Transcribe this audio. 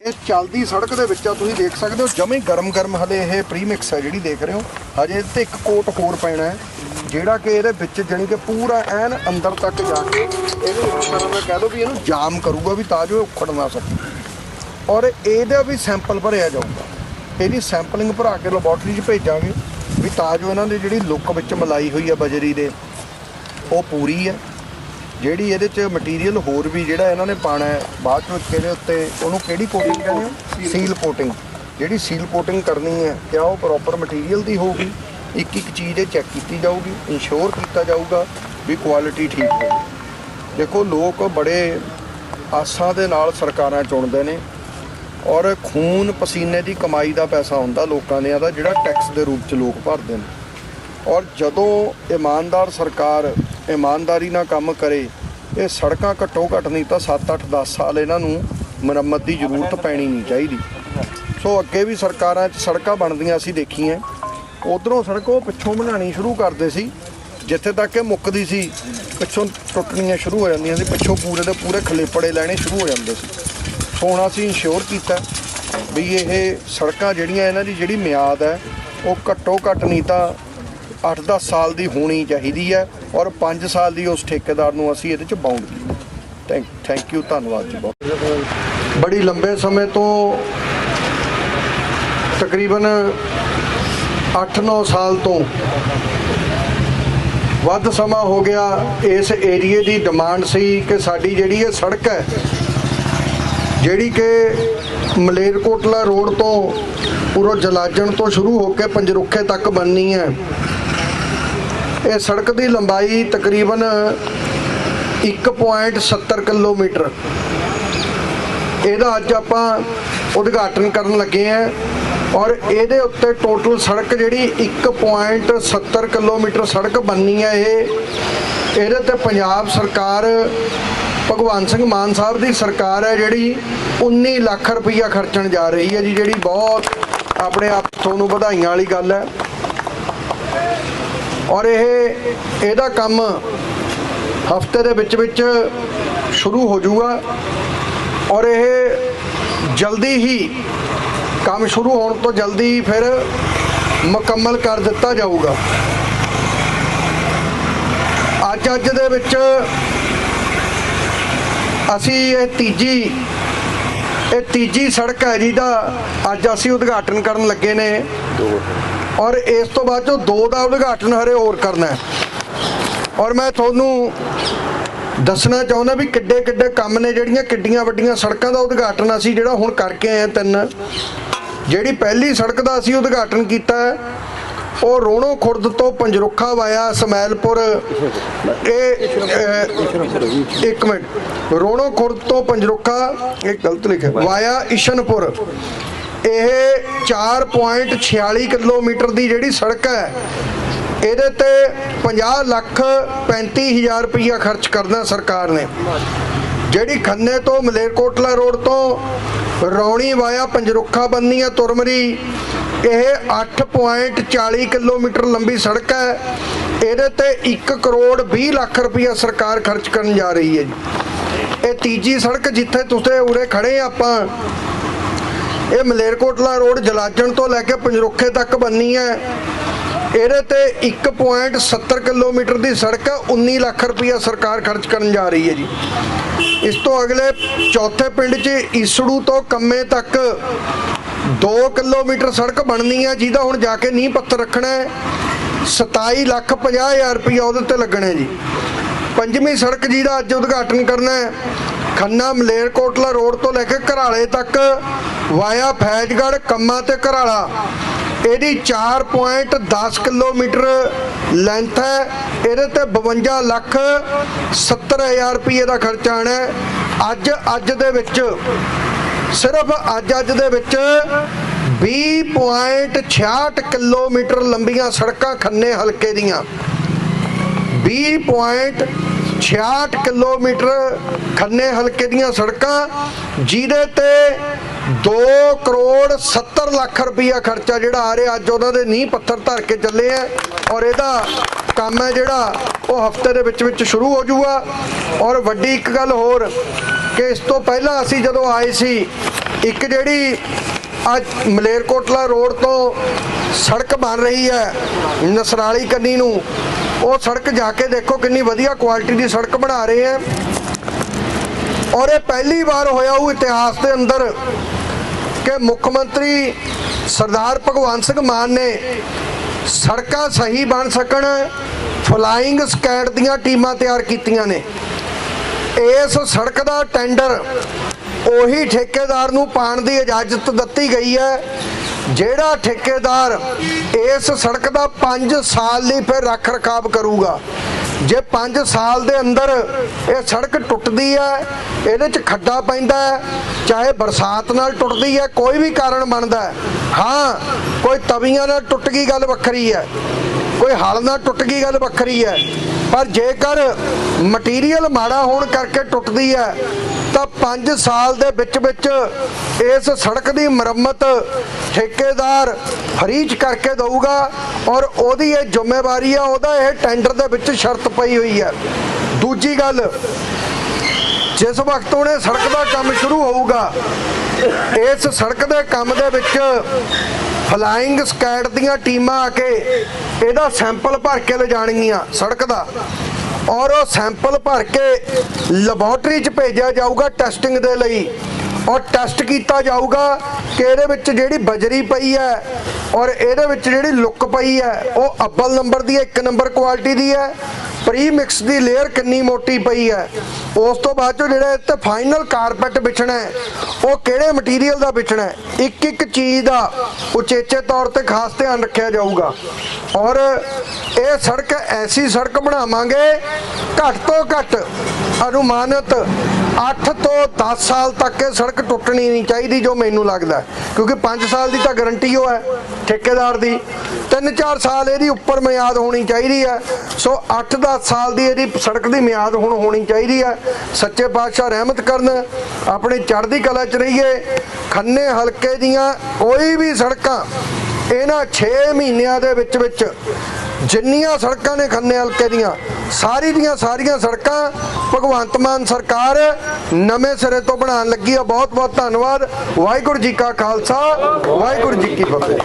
ਇਹ ਚੱਲਦੀ ਸੜਕ ਦੇ ਵਿੱਚ ਆ, ਤੁਸੀਂ ਦੇਖ ਸਕਦੇ ਹੋ ਜਮੇ ਗਰਮ ਗਰਮ ਹਲੇ ਇਹ ਪ੍ਰੀਮਿਕਸ ਹੈ ਜਿਹੜੀ ਦੇਖ ਰਹੇ ਹੋ। ਹਜੇ ਤੇ ਇੱਕ ਕੋਟ ਹੋਰ ਪੈਣਾ ਹੈ, ਜਿਹੜਾ ਕਿ ਇਹਦੇ ਵਿੱਚ ਜਾਣੀ ਕਿ ਪੂਰਾ ਐਨ ਅੰਦਰ ਤੱਕ ਜਾ ਕੇ ਇਹਨੂੰ ਇੱਕ ਤਰ੍ਹਾਂ ਦਾ ਕਹਿ ਲਓ ਵੀ ਇਹਨੂੰ ਜਾਮ ਕਰੂਗਾ ਵੀ ਤਾਂ ਜੋ ਇਹ ਉਖੜ ਨਾ ਸਕੇ। ਔਰ ਇਹਦਾ ਵੀ ਸੈਂਪਲ ਭਰਿਆ ਜਾਊਗਾ। ਇਹਦੀ ਸੈਂਪਲਿੰਗ ਭਰਾ ਕੇ ਲੈਬੋਰਟਰੀ 'ਚ ਭੇਜਾਂਗੇ ਵੀ ਤਾਂ ਜੋ ਇਹਨਾਂ ਦੀ ਜਿਹੜੀ ਲੁੱਕ ਵਿੱਚ ਮਲਾਈ ਹੋਈ ਹੈ ਬਜਰੀ ਦੇ, ਉਹ ਪੂਰੀ ਹੈ। ਜਿਹੜੀ ਇਹਦੇ 'ਚ ਮਟੀਰੀਅਲ ਹੋਰ ਵੀ ਜਿਹੜਾ ਇਹਨਾਂ ਨੇ ਪਾਣਾ ਹੈ ਬਾਅਦ ਵਿੱਚ ਇਹਦੇ ਉੱਤੇ ਉਹਨੂੰ ਕਿਹੜੀ ਕੋਟਿੰਗ ਕਹਿੰਦੇ ਹੋ? ਸੀਲ ਕੋਟਿੰਗ ਜਿਹੜੀ ਸੀਲ ਕੋਟਿੰਗ ਕਰਨੀ ਹੈ ਕਿਆ ਉਹ ਪ੍ਰੋਪਰ ਮਟੀਰੀਅਲ ਦੀ ਹੋਊਗੀ? ਇੱਕ ਇੱਕ ਚੀਜ਼ ਇਹ ਚੈੱਕ ਕੀਤੀ ਜਾਊਗੀ ਇਨਸ਼ੋਰ ਕੀਤਾ ਜਾਊਗਾ ਵੀ ਕੁਆਲਿਟੀ ਠੀਕ ਹੋਵੇ। ਦੇਖੋ ਲੋਕ ਬੜੇ ਆਸਾਂ ਦੇ ਨਾਲ ਸਰਕਾਰਾਂ ਚੁਣਦੇ ਨੇ ਔਰ ਖੂਨ ਪਸੀਨੇ ਦੀ ਕਮਾਈ ਦਾ ਪੈਸਾ ਹੁੰਦਾ ਲੋਕਾਂ ਨੇ ਦਾ ਜਿਹੜਾ ਟੈਕਸ ਦੇ ਰੂਪ ਚ ਲੋਕ ਭਰਦੇ ਨੇ। ਔਰ ਜਦੋਂ ਇਮਾਨਦਾਰ ਸਰਕਾਰ ਇਮਾਨਦਾਰੀ ਨਾਲ ਕੰਮ ਕਰੇ, ਇਹ ਸੜਕਾਂ ਘੱਟੋ ਘੱਟ ਨਹੀਂ ਤਾਂ 7 8 10 ਸਾਲ ਇਹਨਾਂ ਨੂੰ ਮੁਰੰਮਤ ਦੀ ਜ਼ਰੂਰਤ ਪੈਣੀ ਨਹੀਂ ਚਾਹੀਦੀ। ਸੋ ਅੱਗੇ ਵੀ ਸਰਕਾਰਾਂ 'ਚ ਸੜਕਾਂ ਬਣਦੀਆਂ ਅਸੀਂ ਦੇਖੀਆਂ। ਉਧਰੋਂ ਸੜਕ ਉਹ ਪਿੱਛੋਂ ਬਣਾਉਣੀ ਸ਼ੁਰੂ ਕਰਦੇ ਸੀ, ਜਿੱਥੇ ਤੱਕ ਕਿ ਮੁੱਕਦੀ ਸੀ, ਪਿੱਛੋਂ ਟੁੱਟਣੀਆਂ ਸ਼ੁਰੂ ਹੋ ਜਾਂਦੀਆਂ ਸੀ, ਪਿੱਛੋਂ ਪੂਰੇ ਦੇ ਪੂਰੇ ਖਲੇਪੜੇ ਲੈਣੇ ਸ਼ੁਰੂ ਹੋ ਜਾਂਦੇ ਸੀ। ਸੋ ਹੁਣ ਅਸੀਂ ਇੰਸ਼ੋਰ ਕੀਤਾ ਵੀ ਇਹ ਸੜਕਾਂ ਜਿਹੜੀਆਂ ਇਹਨਾਂ ਦੀ ਜਿਹੜੀ ਮਿਆਦ ਹੈ, ਉਹ ਘੱਟੋ ਘੱਟ ਨਹੀਂ ਤਾਂ 8-10 ਸਾਲ ਦੀ ਹੋਣੀ ਚਾਹੀਦੀ ਹੈ। ਔਰ 5 ਸਾਲ ਦੀ ਉਸ ਠੇਕੇਦਾਰ ਨੂੰ ਅਸੀਂ ਇਹਦੇ ਚ ਬਾਉਂਡ ਕੀਤਾ। ਥੈਂਕ ਥੈਂਕ ਯੂ ਧੰਨਵਾਦ ਜੀ ਬਹੁਤ। ਬੜੀ ਲੰਬੇ ਸਮੇਂ ਤੋਂ ਤਕਰੀਬਨ 8-9 ਸਾਲ ਤੋਂ ਵੱਧ ਸਮਾਂ ਹੋ ਗਿਆ ਇਸ ਏਰੀਏ ਦੀ ਡਿਮਾਂਡ ਸੀ ਕਿ ਸਾਡੀ ਜਿਹੜੀ ਇਹ ਸੜਕ ਹੈ, ਜਿਹੜੀ ਕਿ ਮਲੇਰਕੋਟਲਾ ਰੋਡ ਤੋਂ ਪੂਰੋ ਜਲਾਜਣ ਤੋਂ ਸ਼ੁਰੂ ਹੋ ਕੇ ਪੰਜਰੁੱਖੇ ਤੱਕ ਬਣਨੀ ਹੈ ਇਹ ਸੜਕ ਦੀ ਲੰਬਾਈ ਤਕਰੀਬਨ 1.70 ਕਿਲੋਮੀਟਰ। ਇਹਦਾ ਅੱਜ ਆਪਾਂ ਉਦਘਾਟਨ ਕਰਨ ਲੱਗੇ ਆਂ ਔਰ ਇਹਦੇ ਉੱਤੇ ਟੋਟਲ ਸੜਕ ਜਿਹੜੀ 1.70 ਕਿਲੋਮੀਟਰ ਸੜਕ ਬਣਨੀ ਹੈ ਇਹ। ਇਹਦੇ ਤੇ ਪੰਜਾਬ ਸਰਕਾਰ ਭਗਵੰਤ ਸਿੰਘ ਮਾਨ ਸਾਹਿਬ ਦੀ ਸਰਕਾਰ ਹੈ ਜਿਹੜੀ 19 ਲੱਖ ਰੁਪਈਆ ਖਰਚਣ ਜਾ ਰਹੀ ਹੈ ਜੀ, ਜਿਹੜੀ ਬਹੁਤ ਆਪਣੇ ਆਪ ਤੁਹਾਨੂੰ ਵਧਾਈਆਂ ਵਾਲੀ ਗੱਲ ਹੈ। ਔਰ ਇਹ, ਇਹਦਾ ਕੰਮ ਹਫ਼ਤੇ ਦੇ ਵਿੱਚ ਵਿੱਚ ਸ਼ੁਰੂ ਹੋ ਜਾਊਗਾ। ਔਰ ਇਹ ਜਲਦੀ ਹੀ ਕੰਮ ਸ਼ੁਰੂ ਹੋਣ ਤੋਂ ਜਲਦੀ ਫਿਰ ਮੁਕੰਮਲ ਕਰ ਦਿੱਤਾ ਜਾਊਗਾ। ਅੱਜ ਅੱਜ ਦੇ ਵਿੱਚ ਅਸੀਂ ਇਹ ਤੀਜੀ ਇਹ ਤੀਜੀ ਸੜਕ ਹੈ ਜਿਹਦਾ ਅੱਜ ਅਸੀਂ ਉਦਘਾਟਨ ਕਰਨ ਲੱਗੇ ਨੇ। ਔਰ ਇਸ ਤੋਂ ਬਾਅਦ ਜੋ ਦੋ ਦਾ ਉਦਘਾਟਨ ਹਰੇ ਹੋਰ ਕਰਨਾ ਹੈ। ਔਰ ਮੈਂ ਤੁਹਾਨੂੰ ਦੱਸਣਾ ਚਾਹੁੰਦਾ ਵੀ ਕਿੱਡੇ ਕਿੱਡੇ ਕੰਮ ਨੇ ਜਿਹੜੀਆਂ ਕਿੱਡੀਆਂ ਵੱਡੀਆਂ ਸੜਕਾਂ ਦਾ ਉਦਘਾਟਨ ਅਸੀਂ ਜਿਹੜਾ ਹੁਣ ਕਰਕੇ ਆਏ ਹਾਂ ਤਿੰਨ। ਜਿਹੜੀ ਪਹਿਲੀ ਸੜਕ ਦਾ ਅਸੀਂ ਉਦਘਾਟਨ ਕੀਤਾ ਹੈ ਉਹ ਰੋਣੋ ਖੁਰਦ ਤੋਂ ਪੰਜਰੁੱਖਾ ਵਾਇਆ ਸਮੈਲਪੁਰ ਇਹ ਇੱਕ ਮਿੰਟ। ਰੋਣੋ ਖੁਰਦ ਤੋਂ ਪੰਜਰੁੱਖਾ, ਇਹ ਗਲਤ ਲਿਖਿਆ, ਵਾਇਆ ਇਸ਼ਨਪੁਰ। ਇਹ 4.46 ਕਿਲੋਮੀਟਰ ਦੀ ਜਿਹੜੀ ਸੜਕ ਹੈ, ਇਹਦੇ ਤੇ 50 ਲੱਖ 35 ਹਜ਼ਾਰ ਰੁਪਈਆ ਖਰਚ ਕਰਨਾ ਸਰਕਾਰ ਨੇ। ਜਿਹੜੀ ਖੰਨੇ ਤੋਂ ਮਲੇਰਕੋਟਲਾ ਰੋਡ ਤੋਂ ਰੌਣੀ ਵਾਇਆ ਪੰਜਰੁੱਖਾ ਬੰਨੀ ਹੈ ਤੁਰਮਰੀ, ਇਹ 8.40 ਕਿਲੋਮੀਟਰ ਲੰਬੀ ਸੜਕ ਹੈ। ਇਹਦੇ ਤੇ 1 ਕਰੋੜ 20 ਲੱਖ ਰੁਪਈਆ ਸਰਕਾਰ ਖਰਚ ਕਰਨ ਜਾ ਰਹੀ ਹੈ ਜੀ। ਇਹ ਤੀਜੀ ਸੜਕ ਜਿੱਥੇ ਤੁਸੀਂ ਉਰੇ ਖੜੇ ਆਪਾਂ, ਇਹ ਮਲੇਰਕੋਟਲਾ ਰੋਡ ਜਲਾਜਣ ਤੋਂ ਲੈ ਕੇ ਪੰਜਰੁੱਖੇ ਤੱਕ ਬੰਨੀ ਹੈ। ਇਹਦੇ ਤੇ 1.70 ਕਿਲੋਮੀਟਰ ਦੀ ਸੜਕ ਹੈ 19 ਲੱਖ ਰੁਪਈਆ ਸਰਕਾਰ ਖਰਚ ਕਰਨ ਜਾ ਰਹੀ ਹੈ ਜੀ। ਇਸ ਤੋਂ ਅਗਲੇ ਚੌਥੇ ਪਿੰਡ 'ਚ ਈਸੜੂ ਤੋਂ ਕੰਮੇ ਤੱਕ 2 ਕਿਲੋਮੀਟਰ ਸੜਕ ਬਣਨੀ ਹੈ ਜਿਹਦਾ ਹੁਣ ਜਾ ਕੇ ਨੀਂਹ ਪੱਥਰ ਰੱਖਣਾ ਹੈ। 27 ਲੱਖ 50 ਹਜ਼ਾਰ ਰੁਪਈਆ ਉਹਦੇ ਤੇ ਲੱਗਣਾ ਜੀ। ਪੰਜਵੀਂ ਸੜਕ ਜਿਹਦਾ ਅੱਜ ਉਦਘਾਟਨ ਕਰਨਾ ਹੈ, ਖੰਨਾ ਮਲੇਰਕੋਟਲਾ ਰੋਡ ਤੋਂ ਲੈ ਕੇ ਘਰਾਲੇ ਤੱਕ, ਵਾਇਆ ਫੈਜ਼ਗੜ੍ਹ, ਕੰਮਾ ਤੇ ਘਰਾਲਾ। ਇਹਦੀ 4.10 ਕਿਲੋਮੀਟਰ ਲੈਂਥ ਹੈ। ਇਹਦੇ ਤੇ 52 ਲੱਖ 70 ਹਜ਼ਾਰ ਰੁਪਏ ਦਾ ਖਰਚਾ ਆਣਾ ਹੈ। ਅੱਜ ਅੱਜ ਦੇ ਵਿੱਚ, ਸਿਰਫ ਅੱਜ ਅੱਜ ਦੇ ਵਿੱਚ 20.66 ਕਿਲੋਮੀਟਰ ਲੰਬੀਆਂ ਸੜਕਾਂ ਖੰਨੇ ਹਲਕੇ ਦੀਆਂ। 20.66 ਕਿਲੋਮੀਟਰ ਖੰਨੇ ਹਲਕੇ ਦੀਆਂ ਸੜਕਾਂ, ਜਿਹਦੇ ਤੇ 2 ਕਰੋੜ 70 ਲੱਖ ਰੁਪਈਆ ਖਰਚਾ ਜਿਹੜਾ ਆ ਰਿਹਾ, ਅੱਜ ਉਹਨਾਂ ਦੇ ਨੀਂਹ ਪੱਥਰ ਧਰ ਕੇ ਚੱਲੇ ਆ ਔਰ ਇਹਦਾ ਕੰਮ ਹੈ ਜਿਹੜਾ ਉਹ ਹਫ਼ਤੇ ਦੇ ਵਿੱਚ ਵਿੱਚ ਸ਼ੁਰੂ ਹੋ ਜਾਊਗਾ। ਔਰ ਵੱਡੀ ਇੱਕ ਗੱਲ ਹੋਰ ਕਿ ਇਸ ਤੋਂ ਪਹਿਲਾਂ ਅਸੀਂ ਜਦੋਂ ਆਏ ਸੀ, ਇੱਕ ਜਿਹੜੀ ਅੱਜ ਮਲੇਰਕੋਟਲਾ ਰੋਡ ਤੋਂ ਸੜਕ ਬਣ ਰਹੀ ਹੈ, ਨਸਰਾਲੀ ਕੰਨੀ ਨੂੰ, ਉਹ ਸੜਕ ਜਾ ਕੇ ਦੇਖੋ ਕਿੰਨੀ ਵਧੀਆ ਕੁਆਲਿਟੀ ਦੀ ਸੜਕ ਬਣਾ ਰਹੇ ਹੈ। ਔਰ ਇਹ ਪਹਿਲੀ ਵਾਰ ਹੋਇਆ ਉਹ ਇਤਿਹਾਸ ਦੇ ਅੰਦਰ ਕਿ ਮੁੱਖ ਮੰਤਰੀ ਸਰਦਾਰ ਭਗਵੰਤ ਸਿੰਘ ਮਾਨ ਨੇ ਸੜਕਾਂ ਸਹੀ ਬਣ ਸਕਣ ਫਲਾਈਂਗ ਸਕੈਡ ਦੀਆਂ ਟੀਮਾਂ ਤਿਆਰ ਕੀਤੀਆਂ ਨੇ। ਇਸ ਸੜਕ ਦਾ ਟੈਂਡਰ ਉਹੀ ਠੇਕੇਦਾਰ ਨੂੰ ਪਾਣ ਦੀ ਇਜਾਜ਼ਤ ਦਿੱਤੀ ਗਈ ਹੈ, ਜਿਹੜਾ ਠੇਕੇਦਾਰ ਇਸ ਸੜਕ ਦਾ 5 ਸਾਲ ਲਈ ਫਿਰ ਰੱਖ ਰਖਾਵ ਕਰੂਗਾ। ਜੇ 5 ਸਾਲ ਦੇ ਅੰਦਰ ਇਹ ਸੜਕ ਟੁੱਟਦੀ ਹੈ ਇਹਦੇ 'ਚ ਖੱਡਾ ਪੈਂਦਾ ਹੈ, ਚਾਹੇ ਬਰਸਾਤ ਨਾਲ ਟੁੱਟਦੀ ਹੈ, ਕੋਈ ਵੀ ਕਾਰਨ ਬਣਦਾ ਹਾਂ। ਕੋਈ ਤਵੀਆਂ ਨਾਲ ਟੁੱਟ ਗਈ ਗੱਲ ਵੱਖਰੀ ਹੈ, ਕੋਈ ਹਲ ਨਾਲ ਟੁੱਟ ਗਈ ਗੱਲ ਵੱਖਰੀ ਹੈ, ਪਰ ਜੇਕਰ ਮਟੀਰੀਅਲ ਮਾੜਾ ਹੋਣ ਕਰਕੇ ਟੁੱਟਦੀ ਹੈ ਤਾਂ 5 ਸਾਲ ਦੇ ਵਿੱਚ ਵਿੱਚ ਇਸ ਸੜਕ ਦੀ ਮੁਰੰਮਤ ਠੇਕੇਦਾਰ ਫਰੀਜ ਕਰਕੇ ਦਊਗਾ ਔਰ ਉਹਦੀ ਇਹ ਜ਼ਿੰਮੇਵਾਰੀ ਆ, ਉਹਦਾ ਇਹ ਟੈਂਡਰ ਦੇ ਵਿੱਚ ਸ਼ਰਤ ਪਈ ਹੋਈ ਹੈ ਦੂਜੀ ਗੱਲ, ਜਿਸ ਵਕਤ ਉਹਨੇ ਸੜਕ ਦਾ ਕੰਮ ਸ਼ੁਰੂ ਹੋਊਗਾ, ਇਸ ਸੜਕ ਦੇ ਕੰਮ ਦੇ ਵਿੱਚ ਫਲਾਈਂਗ ਸਕੈਡ ਦੀਆਂ ਟੀਮਾਂ ਆ ਕੇ ਇਹਦਾ ਸੈਂਪਲ ਭਰ ਕੇ ਲਿਜਾਣਗੀਆਂ ਸੜਕ ਦਾ। ਔਰ ਉਹ ਸੈਂਪਲ ਭਰ ਕੇ ਲੈਬੋਰਟਰੀ 'ਚ ਭੇਜਿਆ ਜਾਊਗਾ ਟੈਸਟਿੰਗ ਦੇ ਲਈ। ਔਰ ਟੈਸਟ ਕੀਤਾ ਜਾਊਗਾ ਕਿ ਇਹਦੇ ਵਿੱਚ ਜਿਹੜੀ ਬਜਰੀ ਪਈ ਹੈ ਔਰ ਇਹਦੇ ਵਿੱਚ ਜਿਹੜੀ ਲੁੱਕ ਪਈ ਹੈ, ਉਹ ਅੱਬਲ ਨੰਬਰ ਦੀ ਹੈ, ਇੱਕ ਨੰਬਰ ਕੁਆਲਿਟੀ ਦੀ ਹੈ। ਪ੍ਰੀਮਿਕਸ ਦੀ ਲੇਅਰ ਕਿੰਨੀ ਮੋਟੀ ਪਈ ਹੈ। ਉਸ ਤੋਂ ਬਾਅਦ ਚੋਂ ਜਿਹੜਾ ਇੱਥੇ ਫਾਈਨਲ ਕਾਰਪੈਟ ਵਿਛਣਾ ਹੈ, ਉਹ ਕਿਹੜੇ ਮਟੀਰੀਅਲ ਦਾ ਵਿਛਣਾ ਹੈ? ਇੱਕ ਇੱਕ ਚੀਜ਼ ਦਾ ਉਚੇਚੇ ਤੌਰ ਤੇ ਖਾਸ ਧਿਆਨ ਰੱਖਿਆ ਜਾਊਗਾ। ਔਰ ਇਹ ਸੜਕ ਐਸੀ ਸੜਕ ਬਣਾਵਾਂਗੇ, ਘੱਟ ਤੋਂ ਘੱਟ ਅਨੁਮਾਨਿਤ 8 ਤੋਂ 10 ਸਾਲ ਤੱਕ ਇਹ ਸੜਕ ਟੁੱਟਣੀ ਨਹੀਂ ਚਾਹੀਦੀ ਜੋ ਮੈਨੂੰ ਲੱਗਦਾ ਕਿਉਂਕਿ 5 ਸਾਲ ਦੀ ਤਾਂ ਗਾਰੰਟੀ ਉਹ ਹੈ, ਠੇਕੇਦਾਰ ਦੀ। 3-4 ਸਾਲ ਇਹਦੀ ਉੱਪਰ ਮਿਆਦ ਹੋਣੀ ਚਾਹੀਦੀ ਹੈ। ਸੋ 8-10 ਸਾਲ ਦੀ ਇਹਦੀ ਸੜਕ ਦੀ ਮਿਆਦ ਹੁਣ ਹੋਣੀ ਚਾਹੀਦੀ ਹੈ। ਸੱਚੇ ਪਾਤਸ਼ਾਹ ਰਹਿਮਤ ਕਰਨ, ਆਪਣੀ ਚੜ੍ਹਦੀ ਕਲਾ 'ਚ ਰਹੀਏ। ਖੰਨੇ ਹਲਕੇ ਦੀਆਂ ਕੋਈ ਵੀ ਸੜਕਾਂ, ਇਹਨਾਂ 6 ਮਹੀਨਿਆਂ ਦੇ ਵਿੱਚ ਵਿੱਚ ਜਿੰਨੀਆਂ ਸੜਕਾਂ ਨੇ ਖੰਨੇ ਹਲਕੇ ਦੀਆਂ, ਸਾਰੀ ਦੀਆਂ ਸਾਰੀਆਂ ਸੜਕਾਂ, ਭਗਵੰਤ ਮਾਨ ਸਰਕਾਰ ਨਵੇਂ ਸਿਰੇ ਤੋਂ ਬਣਾਉਣ ਲੱਗੀ ਆ। ਬਹੁਤ ਬਹੁਤ ਧੰਨਵਾਦ। ਵਾਹਿਗੁਰੂ ਜੀ ਕਾ ਖਾਲਸਾ, ਵਾਹਿਗੁਰੂ ਜੀ ਕੀ ਫਤਿਹ।